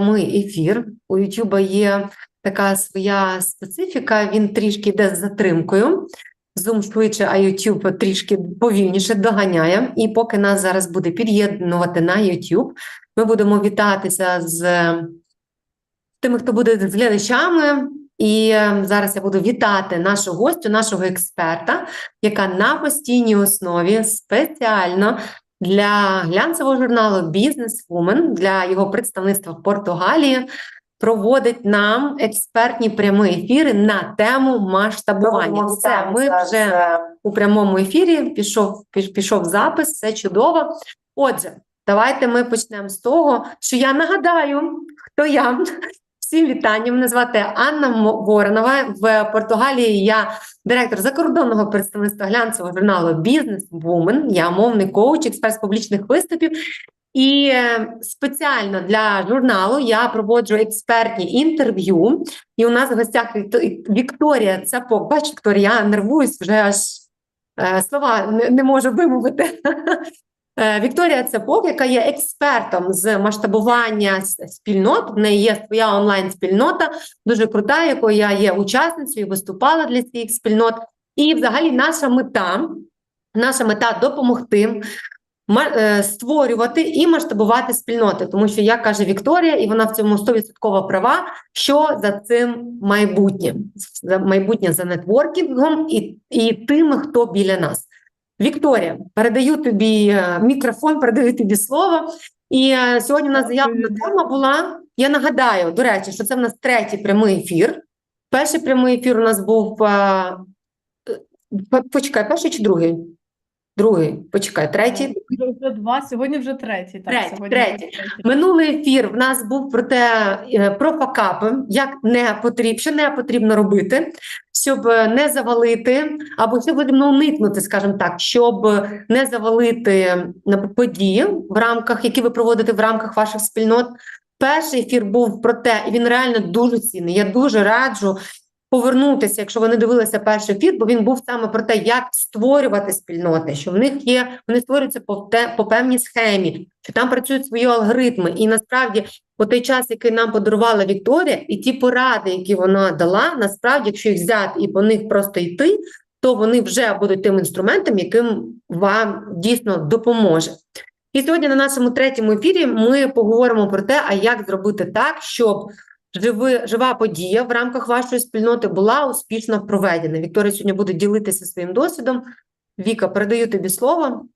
прямий ефір. У YouTube є така своя специфіка, він трішки йде з затримкою. Zoom швидше, а YouTube трішки повільніше доганяє. І поки нас зараз буде під'єднувати на YouTube, ми будемо вітатися з тими, хто буде з глядачами. І е, зараз я буду вітати нашу гостю, нашого експерта, яка на постійній основі спеціально для глянцевого журналу Businesswoman, для його представництва в Португалії, проводить нам експертні прямі ефіри на тему масштабування. Все, ми вже у прямому ефірі пішов, пішов запис, все чудово. Отже, давайте ми почнемо з того, що я нагадаю, хто я. Всім вітання. Мене звати Анна Воронова. В Португалії я директор закордонного представництва глянцевого журналу Бізнес Woman. Я мовний коуч, експерт з публічних виступів. І е, спеціально для журналу я проводжу експертні інтерв'ю. І у нас в гостях Вікторія Цапок. Бач, Вікторія, я нервуюсь вже аж е, слова не можу вимовити. Е, Вікторія Цепок, яка є експертом з масштабування спільнот, в неї є своя онлайн-спільнота, дуже крута, якою я є учасницею, виступала для своїх спільнот. І взагалі наша мета, наша мета допомогти е, створювати і масштабувати спільноти, тому що, як каже Вікторія, і вона в цьому 100% права, що за цим майбутнє, за майбутнє за нетворкінгом і, і тими, хто біля нас. Вікторія, передаю тобі е, мікрофон, передаю тобі слово. І е, сьогодні у нас заявлена тема була. Я нагадаю, до речі, що це в нас третій прямий ефір. Перший прямий ефір у нас був. е, по- Почекай, перший чи другий? Другий, почекай, третій. Вже вже два, сьогодні вже третій. Так, Третій, сьогодні вже третій. Минулий ефір в нас був про те, е, про факапи, як не потрібно, що не потрібно робити, щоб е, не завалити, або що потрібно уникнути, скажімо так, щоб не завалити на події в рамках, які ви проводите в рамках ваших спільнот. Перший ефір був про те, і він реально дуже цінний. Я дуже раджу повернутися, якщо ви не дивилися перший ефір, бо він був саме про те, як створювати спільноти, що в них є, вони створюються по, те, по певній схемі, що там працюють свої алгоритми. І насправді, по той час, який нам подарувала Вікторія, і ті поради, які вона дала, насправді, якщо їх взяти і по них просто йти, то вони вже будуть тим інструментом, яким вам дійсно допоможе. І сьогодні на нашому третьому ефірі ми поговоримо про те, а як зробити так, щоб живи, жива подія в рамках вашої спільноти була успішно проведена. Вікторія сьогодні буде ділитися своїм досвідом. Віка, передаю тобі слово.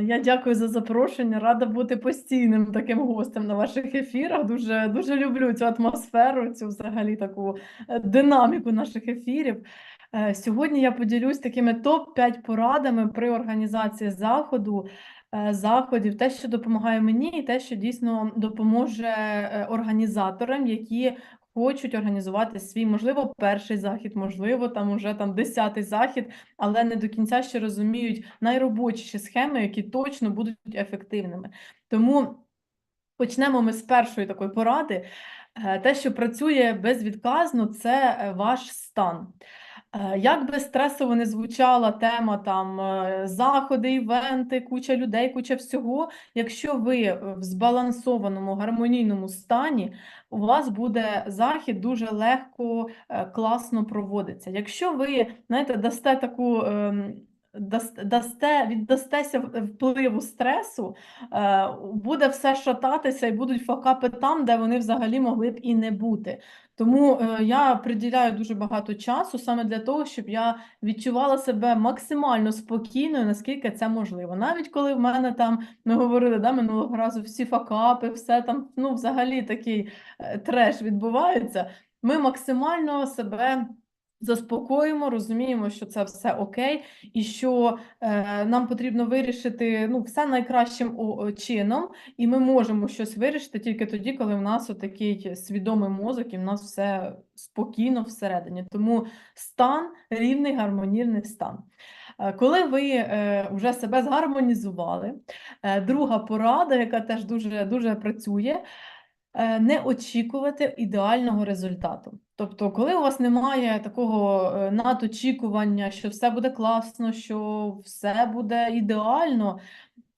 Я дякую за запрошення. Рада бути постійним таким гостем на ваших ефірах. Дуже дуже люблю цю атмосферу, цю взагалі таку е, динаміку наших ефірів. Е, Сьогодні я поділюсь такими топ-5 порадами при організації заходу, заходів, те, що допомагає мені, і те, що дійсно допоможе е, організаторам, які хочуть організувати свій, можливо, перший захід, можливо, там уже там десятий захід, але не до кінця ще розуміють найробочіші схеми, які точно будуть ефективними. Тому почнемо ми з першої такої поради. Е, Те, що працює безвідказно, це е, ваш стан. Е, Як би стресово не звучала тема там е, заходи, івенти, куча людей, куча всього, якщо ви в збалансованому гармонійному стані, у вас буде захід дуже легко, е, класно проводиться. Якщо ви, знаєте, дасте таку. ем, Дасте, віддастеся впливу стресу, буде все шататися і будуть факапи там, де вони взагалі могли б і не бути. Тому е, я приділяю дуже багато часу саме для того, щоб я відчувала себе максимально спокійною, наскільки це можливо. Навіть коли в мене там ми говорили да, минулого разу всі факапи, все там, ну, взагалі такий е, треш відбувається. Ми максимально себе заспокоїмо, розуміємо, що це все окей, і що е, нам потрібно вирішити ну, все найкращим чином, і ми можемо щось вирішити тільки тоді, коли в нас отакий свідомий мозок, і в нас все спокійно всередині. Тому стан рівний гармонійний стан. Е, Коли ви е, вже себе згармонізували, е, друга порада, яка теж дуже, дуже працює, не очікувати ідеального результату. Тобто, коли у вас немає такого е, надочікування, що все буде класно, що все буде ідеально,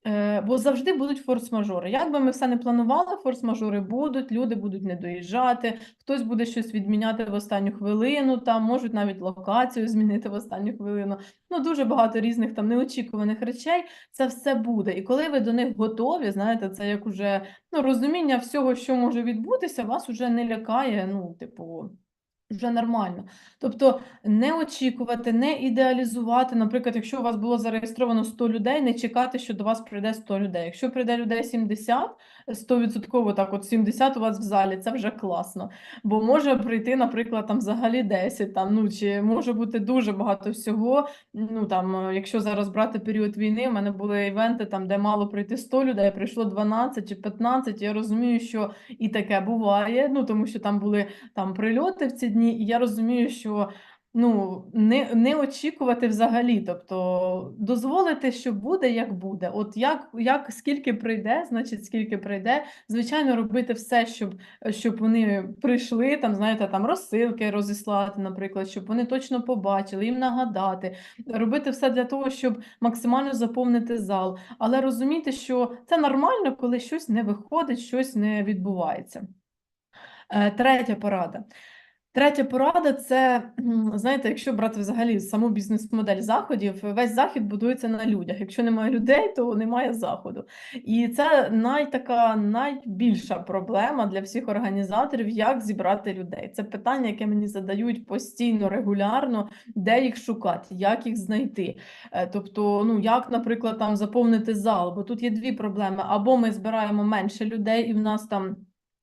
Е, Бо завжди будуть форс-мажори. Як би ми все не планували, форс-мажори будуть, люди будуть не доїжджати, хтось буде щось відміняти в останню хвилину, там можуть навіть локацію змінити в останню хвилину. Ну, дуже багато різних там неочікуваних речей. Це все буде. І коли ви до них готові, знаєте, це як уже ну, розуміння всього, що може відбутися, вас уже не лякає, ну, типу. Вже нормально. Тобто не очікувати, не ідеалізувати. Наприклад, якщо у вас було зареєстровано 100 людей, не чекати, що до вас прийде 100 людей. Якщо прийде людей 70, 100% так, от 70 у вас в залі, це вже класно. Бо може прийти, наприклад, там взагалі 10, там, ну, чи може бути дуже багато всього. Ну, там, е, якщо зараз брати період війни, у мене були івенти, там, де мало прийти 100 людей, прийшло 12 чи 15. Я розумію, що і таке буває, ну, тому що там були там прильоти в ці дні, і я розумію, що ну, не, не очікувати взагалі, тобто дозволити, що буде, як буде. От як, як скільки прийде, значить скільки прийде. Звичайно, робити все, щоб, щоб вони прийшли, там, знаєте, там розсилки розіслати, наприклад, щоб вони точно побачили, їм нагадати, робити все для того, щоб максимально заповнити зал. Але розуміти, що це нормально, коли щось не виходить, щось не відбувається. Е, Третя порада. Третя порада це, знаєте, якщо брати взагалі саму бізнес-модель заходів, весь захід будується на людях. Якщо немає людей, то немає заходу. І це найтака найбільша проблема для всіх організаторів, як зібрати людей. Це питання, яке мені задають постійно, регулярно, де їх шукати, як їх знайти. Е, Тобто, ну як, наприклад, там заповнити зал, бо тут є дві проблеми: або ми збираємо менше людей, і в нас там.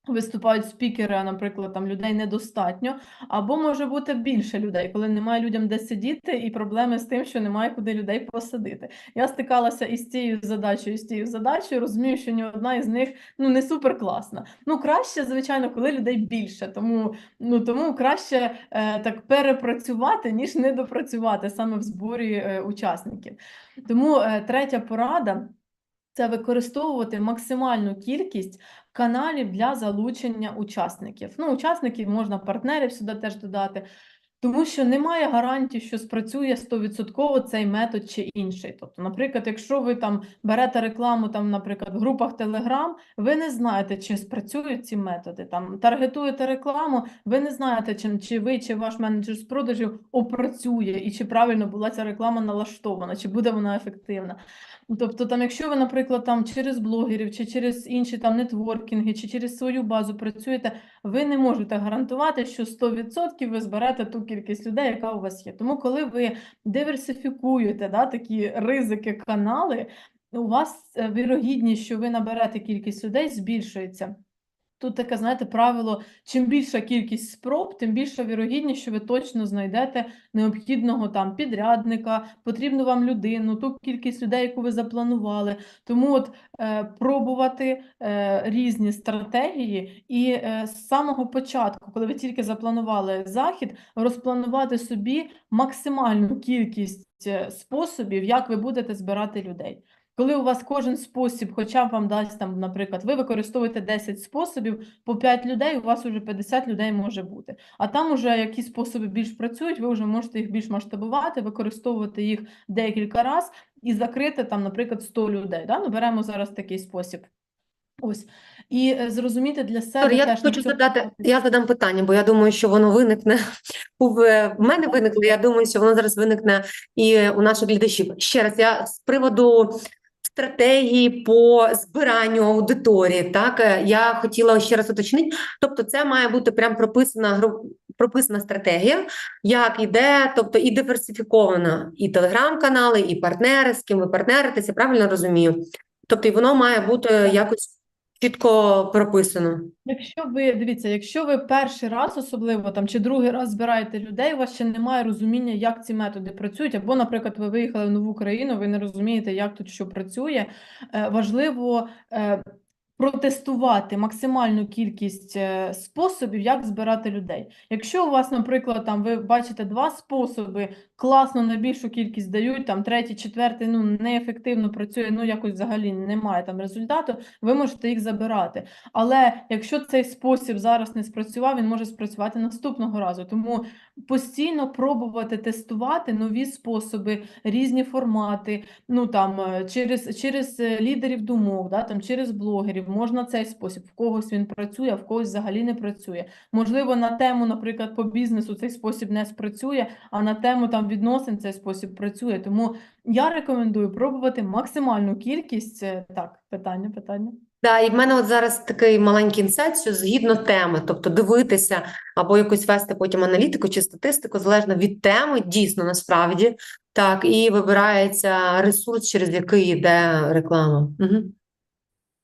Виступають спікери, наприклад, там людей недостатньо, або може бути більше людей, коли немає людям де сидіти, і проблеми з тим, що немає куди людей посадити. Я стикалася із цією задачею, і з цією задачею, розумію, що ні одна із них ну не супер класна. Ну краще, звичайно, коли людей більше, тому ну тому краще е, так перепрацювати, ніж недопрацювати саме в зборі е, учасників. Тому е, третя порада. Це використовувати максимальну кількість каналів для залучення учасників. Ну, учасників можна партнерів сюди теж додати, тому що немає гарантії, що спрацює 100% цей метод чи інший. Тобто, наприклад, якщо ви там берете рекламу, там, наприклад, в групах Telegram, ви не знаєте, чи спрацюють ці методи. Там таргетуєте рекламу, ви не знаєте, чи, чи ви, чи ваш менеджер з продажів опрацює, і чи правильно була ця реклама налаштована, чи буде вона ефективна. Тобто, там, якщо ви, наприклад, там через блогерів, чи через інші там нетворкінги, чи через свою базу працюєте, ви не можете гарантувати, що 100% ви зберете ту кількість людей, яка у вас є. Тому, коли ви диверсифікуєте да, такі ризики канали, у вас е, вірогідність, що ви наберете кількість людей, збільшується. Тут таке, знаєте, правило: чим більша кількість спроб, тим більша вірогідність, що ви точно знайдете необхідного там підрядника, потрібну вам людину, ту кількість людей, яку ви запланували. Тому от е, пробувати е, різні стратегії, і е, з самого початку, коли ви тільки запланували захід, розпланувати собі максимальну кількість е, способів, як ви будете збирати людей. Коли у вас кожен спосіб, хоча б вам дасть там, наприклад, ви використовуєте 10 способів, по 5 людей, у вас вже 50 людей може бути. А там уже які способи більш працюють, ви вже можете їх більш масштабувати, використовувати їх декілька разів і закрити там, наприклад, 100 людей. Да? Ну, беремо зараз такий спосіб. Ось. І е, зрозуміти для себе я теж хочу цьому задати, я задам питання, бо я думаю, що воно виникне в мене виникло. Я думаю, що воно зараз виникне і у наших глядачів. Ще раз, я з приводу стратегії по збиранню аудиторії. Так, е, я хотіла ще раз уточнити. Тобто, це має бути прям прописана прописана стратегія, як іде, тобто і диверсифікована, і телеграм-канали, і партнери, з ким ви партнеритеся, правильно розумію? Тобто, і воно має бути якось чітко прописано. Якщо ви дивіться, якщо ви перший раз, особливо там чи другий раз збираєте людей, у вас ще немає розуміння, як ці методи працюють, або, наприклад, ви виїхали в нову країну, ви не розумієте, як тут що працює. е, Важливо е, протестувати максимальну кількість е, способів, як збирати людей. Якщо у вас, наприклад, там ви бачите два способи, класно на більшу кількість дають, там третій, четвертий, ну неефективно працює, ну якось взагалі немає там результату, ви можете їх забирати. Але якщо цей спосіб зараз не спрацював, він може спрацювати наступного разу. Тому постійно пробувати тестувати нові способи, різні формати, ну там е, через, через е, лідерів думок, да, там через блогерів можна цей спосіб. В когось він працює, а в когось взагалі не працює. Можливо, на тему, наприклад, по бізнесу цей спосіб не спрацює, а на тему там відносин цей спосіб працює. Тому я рекомендую пробувати максимальну кількість. е, Так, питання, питання. Да, і в мене от зараз такий маленький інсайт, що згідно теми, тобто дивитися або якось вести потім аналітику чи статистику, залежно від теми, дійсно насправді, так, і вибирається ресурс, через який йде реклама. Угу.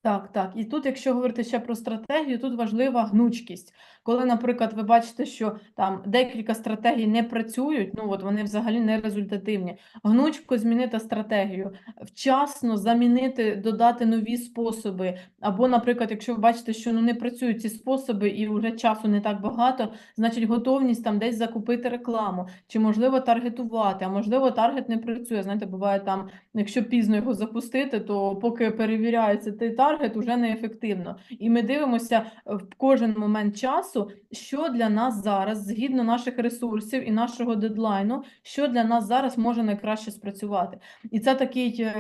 Так, так. І тут, якщо говорити ще про стратегію, тут важлива гнучкість. Коли, наприклад, ви бачите, що там декілька стратегій не працюють, ну от вони взагалі не результативні. Гнучко змінити стратегію, вчасно замінити, додати нові способи. Або, наприклад, якщо ви бачите, що ну не працюють ці способи і вже часу не так багато, значить готовність там десь закупити рекламу, чи можливо таргетувати, а можливо, таргет не працює. Знаєте, буває там, якщо пізно його запустити, то поки перевіряється той таргет, уже неефективно. І ми дивимося в кожен момент часу, що для нас зараз, згідно наших ресурсів і нашого дедлайну, що для нас зараз може найкраще спрацювати. І це такий.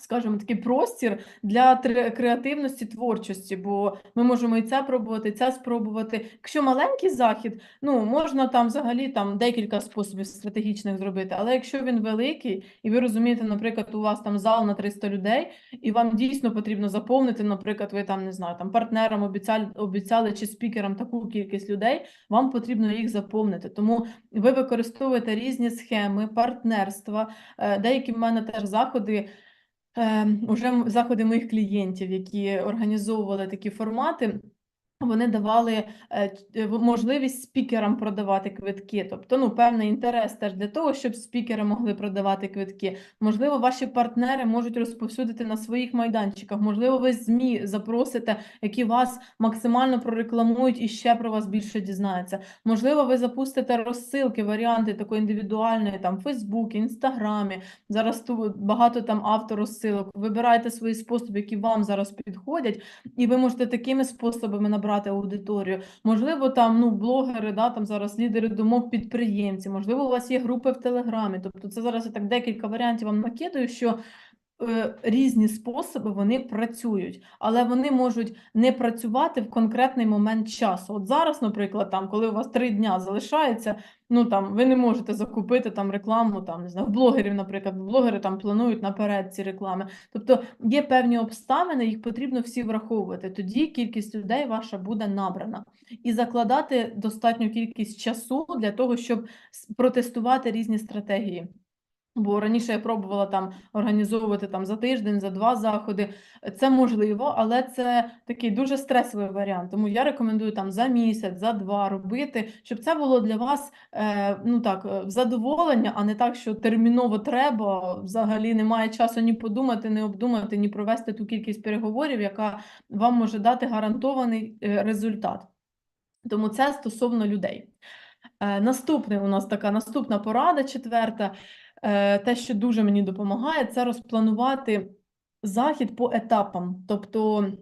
Скажімо, такий простір для креативності, творчості, бо ми можемо і це пробувати, і це спробувати. Якщо маленький захід, ну можна там взагалі там декілька способів стратегічних зробити. Але якщо він великий, і ви розумієте, наприклад, у вас там зал на 300 людей, і вам дійсно потрібно заповнити, наприклад, ви там не знаю, там партнерам обіцяли, обіцяли чи спікерам таку кількість людей, вам потрібно їх заповнити. Тому ви використовуєте різні схеми, партнерства. Е, Деякі в мене теж заходи. Е, Уже заходи моїх клієнтів, які організовували такі формати, вони давали е, в- можливість спікерам продавати квитки. Тобто, ну, певний інтерес теж для того, щоб спікери могли продавати квитки. Можливо, ваші партнери можуть розповсюдити на своїх майданчиках. Можливо, ви ЗМІ запросите, які вас максимально прорекламують і ще про вас більше дізнаються. Можливо, ви запустите розсилки, варіанти такої індивідуальної, там, в Фейсбуці, Інстаграмі. Зараз тут багато там авторозсилок. Вибирайте свої способи, які вам зараз підходять, і ви можете такими способами набрати аудиторію. Можливо, там ну блогери, да, там зараз лідери думок, підприємці. Можливо, у вас є групи в Телеграмі. Тобто, це зараз я так декілька варіантів вам накидаю, що. Е, Різні способи вони працюють, але вони можуть не працювати в конкретний момент часу. От зараз, наприклад, там, коли у вас три дня залишається, ну там ви не можете закупити там рекламу, там не знаю, блогерів, наприклад, блогери там планують наперед ці реклами. Тобто є певні обставини, їх потрібно всі враховувати. Тоді кількість людей ваша буде набрана. І закладати достатню кількість часу для того, щоб протестувати різні стратегії. Бо раніше я пробувала там організовувати там за тиждень, за два заходи. Це можливо, але це такий дуже стресовий варіант. Тому я рекомендую там за місяць, за два робити, щоб це було для вас е, ну так, е, задоволення, а не так, що терміново треба. Взагалі немає часу ні подумати, ні обдумати, ні провести ту кількість переговорів, яка вам може дати гарантований е, результат. Тому це стосовно людей. Е, Наступний у нас така наступна порада, четверта. Е, Те, що дуже мені допомагає, це розпланувати захід по етапам. Тобто,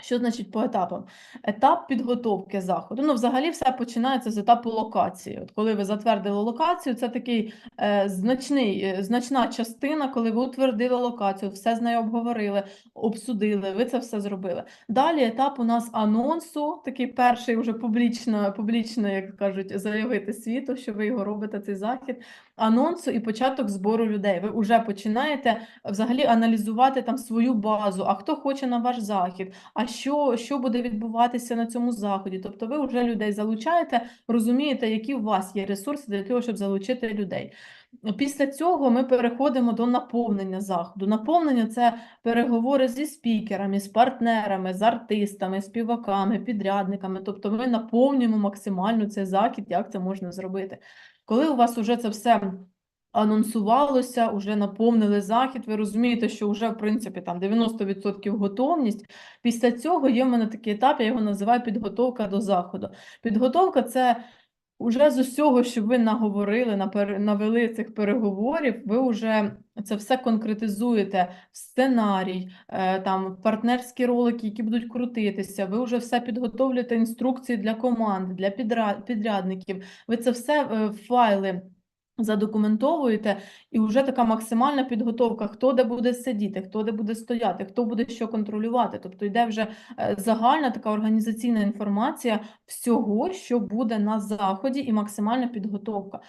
що значить по етапам? Етап підготовки заходу. Ну, взагалі, все починається з етапу локації. От коли ви затвердили локацію, це такий е, значний, е, значна частина, коли ви утвердили локацію, все з нею обговорили, обсудили, ви це все зробили. Далі етап у нас анонсу, такий перший вже публічно, публічно, як кажуть, заявити світу, що ви його робите, цей захід. Анонсу і початок збору людей. Ви вже починаєте взагалі аналізувати там свою базу, а хто хоче на ваш захід, а що, що буде відбуватися на цьому заході. Тобто ви вже людей залучаєте, розумієте, які у вас є ресурси для того, щоб залучити людей. Після цього ми переходимо до наповнення заходу. Наповнення це переговори зі спікерами, з партнерами, з артистами, співаками, підрядниками. Тобто ми наповнюємо максимально цей захід, як це можна зробити. Коли у вас вже це все анонсувалося, вже наповнили захід. Ви розумієте, що вже, в принципі, там 90% готовність. Після цього є в мене такий етап, я його називаю підготовка до заходу. Підготовка це Уже з усього, що ви наговорили, на навели цих переговорів, ви вже це все конкретизуєте в сценарій, е, там партнерські ролики, які будуть крутитися. Ви вже все підготовлюєте інструкції для команд, для підрядників. Ви це все е, файли задокументовуєте, і вже така максимальна підготовка, хто де буде сидіти, хто де буде стояти, хто буде що контролювати. Тобто йде вже е, загальна така організаційна інформація всього, що буде на заході, і максимальна підготовка.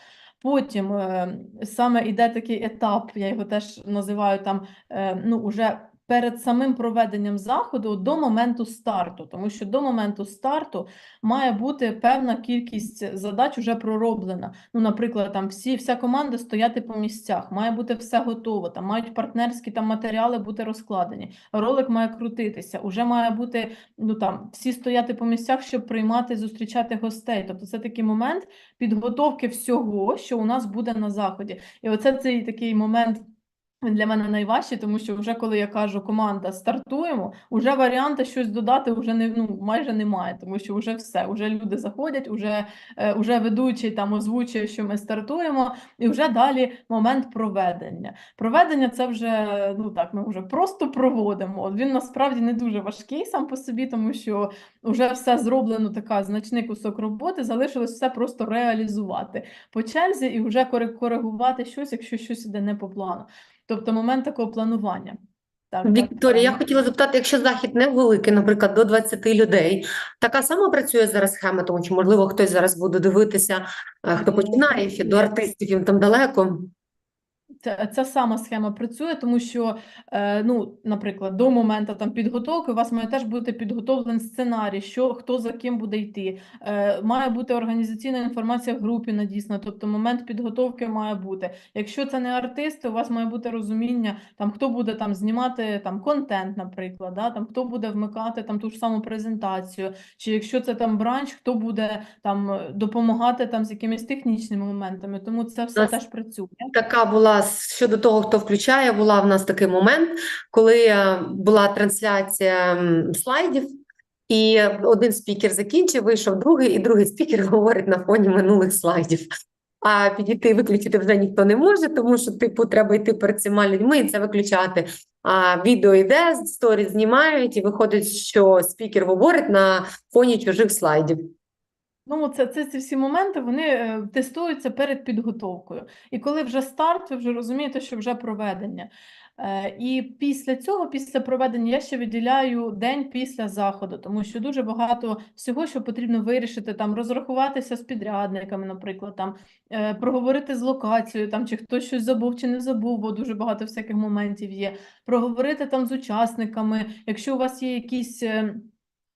Потім е, саме йде такий етап, я його теж називаю там, е, ну, уже перед самим проведенням заходу до моменту старту, тому що до моменту старту має бути певна кількість задач вже пророблена. Ну, наприклад, там всі, вся команда стояти по місцях, має бути все готово, там мають партнерські там матеріали бути розкладені, ролик має крутитися, уже має бути ну там всі стояти по місцях, щоб приймати, зустрічати гостей. Тобто це такий момент підготовки всього, що у нас буде на заході. І оце цей такий момент. Для мене найважчий, тому що вже коли я кажу команда стартуємо, вже варіанти щось додати вже не ну майже немає, тому що вже все, вже люди заходять, вже, е, вже ведучий там озвучує, що ми стартуємо, і вже далі момент проведення. Проведення це вже ну так, ми вже просто проводимо. Він насправді не дуже важкий сам по собі, тому що вже все зроблено, така значний кусок роботи, залишилось все просто реалізувати по черзі і вже кори- коригувати щось, якщо щось іде не по плану. Тобто момент такого планування. Так, так, Вікторія, я хотіла запитати, якщо захід невеликий, наприклад, до 20 людей, така сама працює зараз схема, тому що, можливо, хтось зараз буде дивитися, е, хто починає, ще до артистів їм там далеко. Ця, ця сама схема працює, тому що, е, ну, наприклад, до моменту там підготовки у вас має теж бути підготовлений сценарій, що хто за ким буде йти. Е, має бути організаційна інформація в групі надіслана, тобто момент підготовки має бути. Якщо це не артисти, у вас має бути розуміння, там хто буде там знімати там контент, наприклад, да, там хто буде вмикати там ту ж саму презентацію, чи якщо це там бранч, хто буде там допомагати там з якимись технічними моментами. Тому це все теж працює. Така була щодо того, хто включає, була в нас такий момент, коли е, була трансляція слайдів, і один спікер закінчив, вийшов другий, і другий спікер говорить на фоні минулих слайдів. А підійти виключити вже ніхто не може, тому що, типу, треба йти перед всіма людьми і це виключати. А відео йде, сторі знімають, і виходить, що спікер говорить на фоні чужих слайдів. Ну, це, це ці всі моменти вони е, тестуються перед підготовкою. І коли вже старт, ви вже розумієте, що вже проведення. Е, І після цього, після проведення, я ще виділяю день після заходу, тому що дуже багато всього, що потрібно вирішити, там розрахуватися з підрядниками, наприклад, там е, проговорити з локацією, там чи хтось щось забув чи не забув, бо дуже багато всяких моментів є. Проговорити там з учасниками, якщо у вас є якісь.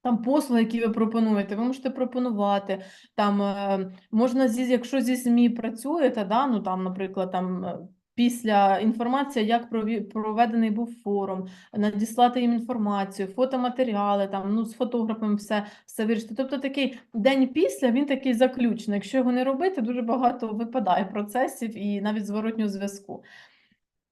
Там послуги, які ви пропонуєте, ви можете пропонувати. Там е, можна зі, якщо зі ЗМІ працюєте, да, ну там, наприклад, там е, після інформація, як проведений був форум, надіслати їм інформацію, фотоматеріали, там ну з фотографами все, все вирішити. Тобто такий день після він такий заключний. Якщо його не робити, дуже багато випадає процесів і навіть зворотнього зв'язку.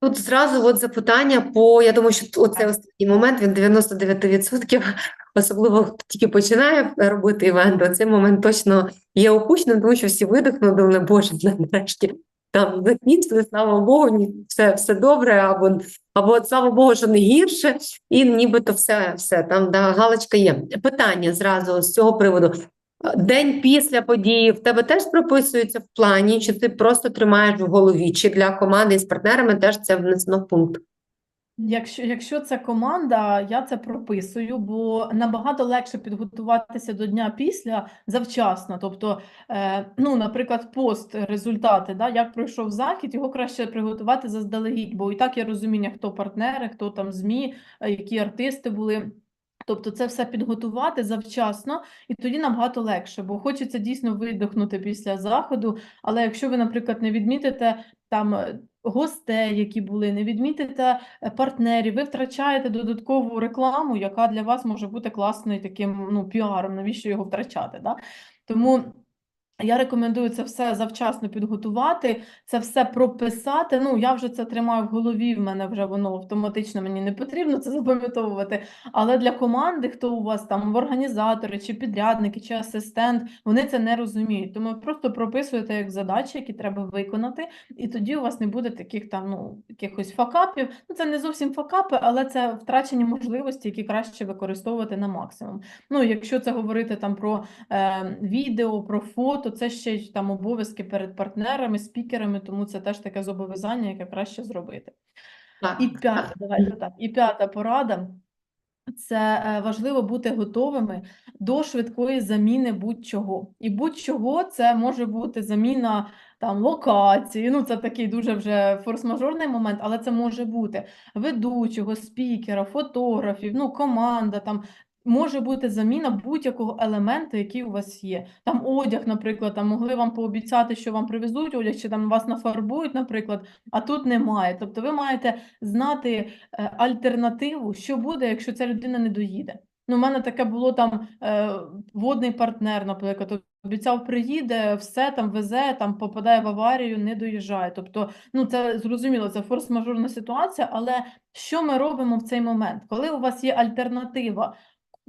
Тут зразу от запитання по, я думаю, що оцей останній момент, він 99%, особливо тільки починає робити івент, цей момент точно є опущеним, тому що всі видихнули, думали, боже, нарешті там закінчили, слава Богу, все, все добре, або, або слава Богу, що не гірше, і нібито все, все, там да, галочка є. Питання зразу з цього приводу. День після події в тебе теж прописується в плані, чи ти просто тримаєш в голові, чи для команди з партнерами теж це внесено в пункт? Якщо, якщо це команда, я це прописую, бо набагато легше підготуватися до дня після завчасно. Тобто, е, ну, наприклад, пост результати, да, як пройшов захід, його краще приготувати заздалегідь, бо і так є розуміння, хто партнери, хто там ЗМІ, е, які артисти були. Тобто це все підготувати завчасно, і тоді набагато легше, бо хочеться дійсно видихнути після заходу. Але якщо ви, наприклад, не відмітите там е, гостей, які були, не відмітите е, партнерів, ви втрачаєте додаткову рекламу, яка для вас може бути класною таким ну, піаром, навіщо його втрачати. Да? Тому Я рекомендую це все завчасно підготувати, це все прописати. Ну, я вже це тримаю в голові, в мене вже воно автоматично мені не потрібно це запам'ятовувати. Але для команди, хто у вас там організатори, чи підрядники, чи асистент, вони це не розуміють. Тому просто прописуєте як задачі, які треба виконати, і тоді у вас не буде таких там ну, якихось факапів. Ну, це не зовсім факапи, але це втрачені можливості, які краще використовувати на максимум. Ну, якщо це говорити там про е, відео, про фото, це ще й там обов'язки перед партнерами, спікерами, тому це теж таке зобов'язання, яке краще зробити. Так, І п'ята, давайте так, і п'ята порада. Це е, важливо бути готовими до швидкої заміни будь-чого. І будь-чого це може бути заміна там локації. Ну, це такий дуже вже форс-мажорний момент, але це може бути ведучого, спікера, фотографів, ну, команда там. Може бути заміна будь-якого елементу, який у вас є. Там одяг, наприклад, там могли вам пообіцяти, що вам привезуть одяг, чи там вас нафарбують, наприклад, а тут немає. Тобто ви маєте знати е, альтернативу, що буде, якщо ця людина не доїде. Ну, у мене таке було там е, водний партнер, наприклад, обіцяв, приїде, все там везе, там попадає в аварію, не доїжджає. Тобто, ну це зрозуміло, це форс-мажорна ситуація, але що ми робимо в цей момент? Коли у вас є альтернатива,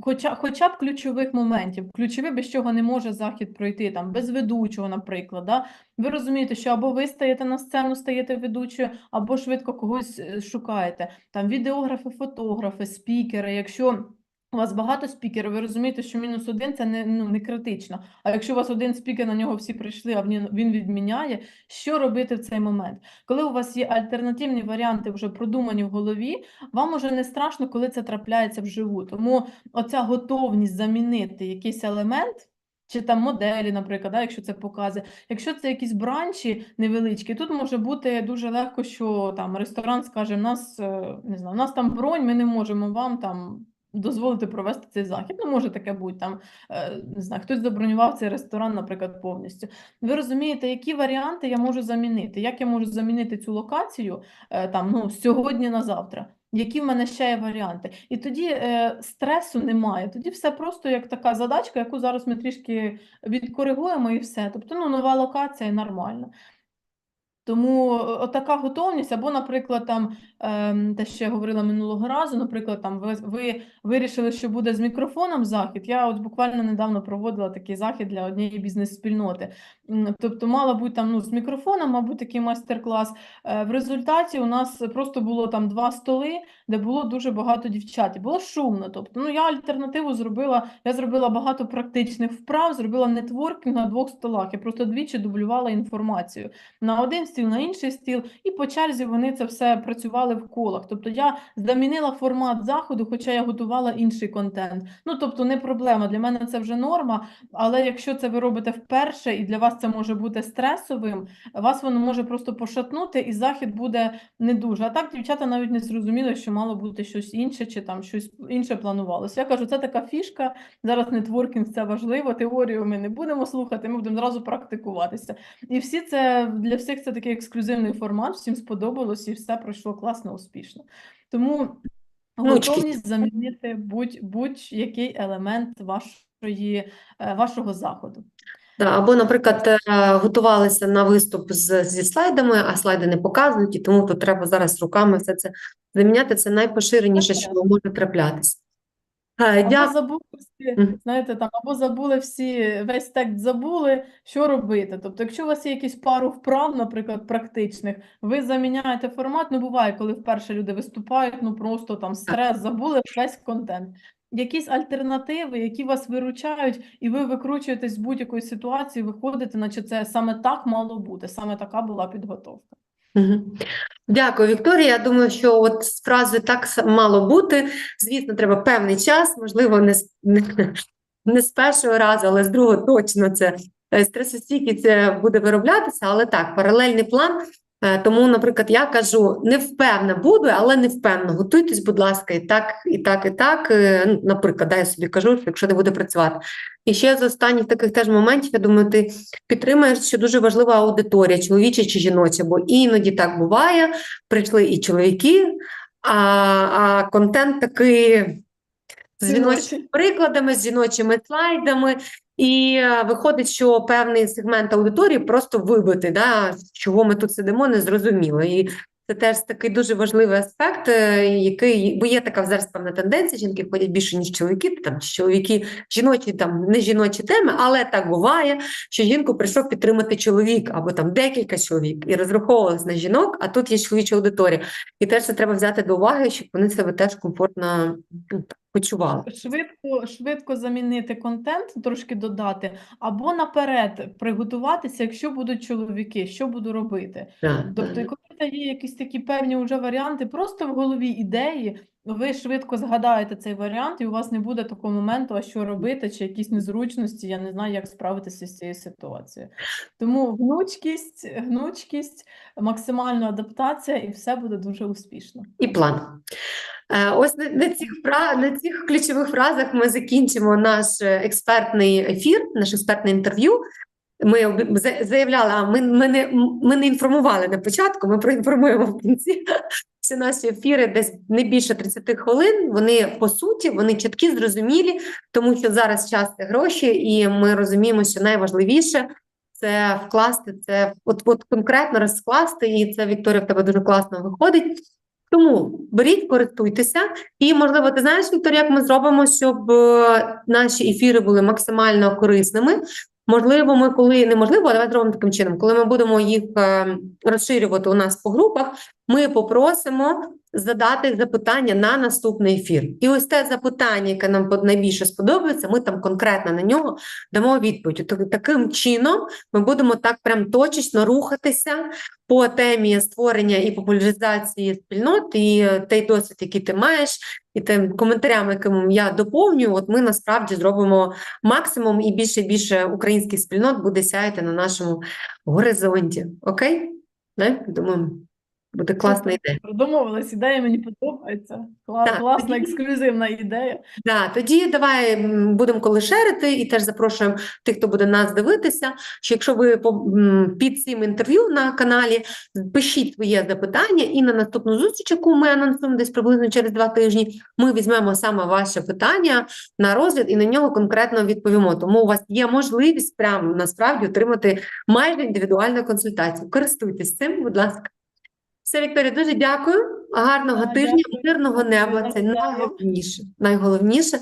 хоча, хоча б ключових моментів, ключові, без чого не може захід пройти, там без ведучого, наприклад, да? ви розумієте, що або ви стаєте на сцену, стаєте ведучою, або швидко когось е, шукаєте. Там відеографи, фотографи, спікери. Якщо у вас багато спікерів, ви розумієте, що мінус один це не, ну, не критично. А якщо у вас один спікер, на нього всі прийшли, а він, відміняє, що робити в цей момент? Коли у вас є альтернативні варіанти, вже продумані в голові, вам уже не страшно, коли це трапляється вживу. Тому оця готовність замінити якийсь елемент. Чи там моделі, наприклад, да, якщо це покази. Якщо це якісь бранчі невеличкі, тут може бути дуже легко, що там ресторан скаже, нас е, не знаю, у нас там бронь, ми не можемо вам там дозволити провести цей захід. Ну, може таке бути там, е, не знаю, хтось забронював цей ресторан, наприклад, повністю. Ви розумієте, які варіанти я можу замінити? Як я можу замінити цю локацію е, там, ну, сьогодні на завтра? Які в мене ще є варіанти? І тоді е, стресу немає. Тоді все просто як така задачка, яку зараз ми трішки відкоригуємо і все. Тобто, ну, нова локація і нормально. Тому така отака готовність, або, наприклад, там ем, те, що я говорила минулого разу, наприклад, там ви, ви вирішили, що буде з мікрофоном захід. Я от буквально недавно проводила такий захід для однієї бізнес-спільноти. Тобто, мала бути там ну, з мікрофоном, мабуть, такий майстер-клас. Е, В результаті у нас просто було там два столи, де було дуже багато дівчат. І було шумно. Тобто, ну я альтернативу зробила. Я зробила багато практичних вправ, зробила нетворкінг на двох столах. Я просто двічі дублювала інформацію на один стіл, на інший стіл, і по черзі вони це все працювали в колах. Тобто я замінила формат заходу, хоча я готувала інший контент. Ну тобто не проблема. Для мене це вже норма. Але якщо це ви робите вперше, і для вас це може бути стресовим, вас воно може просто пошатнути, і захід буде не дуже. А так дівчата навіть не зрозуміли, що мало бути щось інше, чи там щось інше планувалося. Я кажу, це така фішка. Зараз нетворкінг це важливо. Теорію ми не будемо слухати, ми будемо зразу практикуватися. І всі це для всіх це такий ексклюзивний формат, всім сподобалось, і все пройшло класно, успішно. Тому готовність замінити будь, будь-який елемент вашої, е, вашого заходу. Да, або, наприклад, е, готувалися на виступ з, зі слайдами, а слайди не показують, і тому тут треба зараз руками все це заміняти. Це найпоширеніше, що може траплятися. Е, Або Дякую. забули всі, знаєте, там, або забули всі, весь текст забули, що робити. Тобто, якщо у вас є якісь пару вправ, наприклад, практичних, ви заміняєте формат, ну буває, коли вперше люди виступають, ну просто там стрес, забули весь контент. Якісь альтернативи, які вас виручають, і ви викручуєтесь з будь-якої ситуації, виходите, наче це саме так мало бути, саме така була підготовка. Дякую, Вікторія. Я думаю, що от з фразою так мало бути. Звісно, треба певний час, можливо, не з, не, не з першого разу, але з другого точно це е, стресостійкість це буде вироблятися, але так, паралельний план. Е, Тому, наприклад, я кажу, не впевнена буду, але не впевнено. Готуйтесь, будь ласка, і так, і так, і так. Е, ну, Наприклад, да, я собі кажу, що якщо не буде працювати. І ще з останніх таких теж моментів, я думаю, ти підтримуєш, що дуже важлива аудиторія, чоловіча чи жіноча, бо іноді так буває, прийшли і чоловіки, а, а контент такий з жіночими прикладами, з жіночими слайдами, І е, виходить, що певний сегмент аудиторії просто вибитий, да, чого ми тут сидимо, не зрозуміло. І це теж такий дуже важливий аспект, е, який, бо є така зараз певна тенденція, жінки ходять більше, ніж чоловіки, там чоловіки, жіночі, там не жіночі теми, але так буває, що жінку прийшов підтримати чоловік або там декілька чоловік і розраховувалися на жінок, а тут є чоловіча аудиторія. І теж це треба взяти до уваги, щоб вони себе теж комфортно так, почували. Швидко, швидко замінити контент, трошки додати, або наперед приготуватися, якщо будуть чоловіки, що буду робити. Да, Тобто, і коли є якісь такі певні вже варіанти, просто в голові ідеї, ви швидко згадаєте цей варіант, і у вас не буде такого моменту, а що робити, чи якісь незручності, я не знаю, як справитися з цією ситуацією. Тому гнучкість, гнучкість, максимальна адаптація, і все буде дуже успішно. І план. Е, Ось на, цих, на цих ключових фразах ми закінчимо наш е, експертний ефір, наш експертне інтерв'ю. Ми заявляли, а ми, ми, не, ми не інформували на початку, ми проінформуємо в кінці. Всі наші ефіри десь не більше 30 хвилин. Вони по суті, вони чіткі, зрозумілі, тому що зараз час це гроші, і ми розуміємо, що найважливіше це вкласти це, от, от конкретно розкласти, і це Вікторія в тебе дуже класно виходить. Тому беріть, користуйтеся, і можливо, ти знаєш, Віктор, як ми зробимо, щоб е, наші ефіри були максимально корисними. Можливо, ми коли неможливо, давай зробимо таким чином. Коли ми будемо їх е, розширювати у нас по групах, ми попросимо задати запитання на наступний ефір. І ось те запитання, яке нам найбільше сподобається, ми там конкретно на нього дамо відповідь. Таким чином ми будемо так прям точечно рухатися по темі створення і популяризації спільнот, і е, той досвід, який ти маєш, і тим коментарям, яким я доповнюю, от ми насправді зробимо максимум, і більше і більше українських спільнот буде сяяти на нашому горизонті. Окей? Не? Думаю, буде класна ідея. Домовились, ідея мені подобається. Кла- Так, Класна, тоді- ексклюзивна ідея. Да, тоді давай будемо коли шерити, і теж запрошуємо тих, хто буде нас дивитися. Що якщо ви під цим інтерв'ю на каналі пишіть своє запитання, і на наступну зустріч, яку ми анонсуємо десь приблизно через два тижні, ми візьмемо саме ваше питання на розгляд і на нього конкретно відповімо. Тому у вас є можливість прямо насправді отримати майже індивідуальну консультацію. Користуйтесь цим, будь ласка. Все, Вікторія, дуже дякую. Гарного тижня, мирного неба. Це найголовніше. Найголовніше.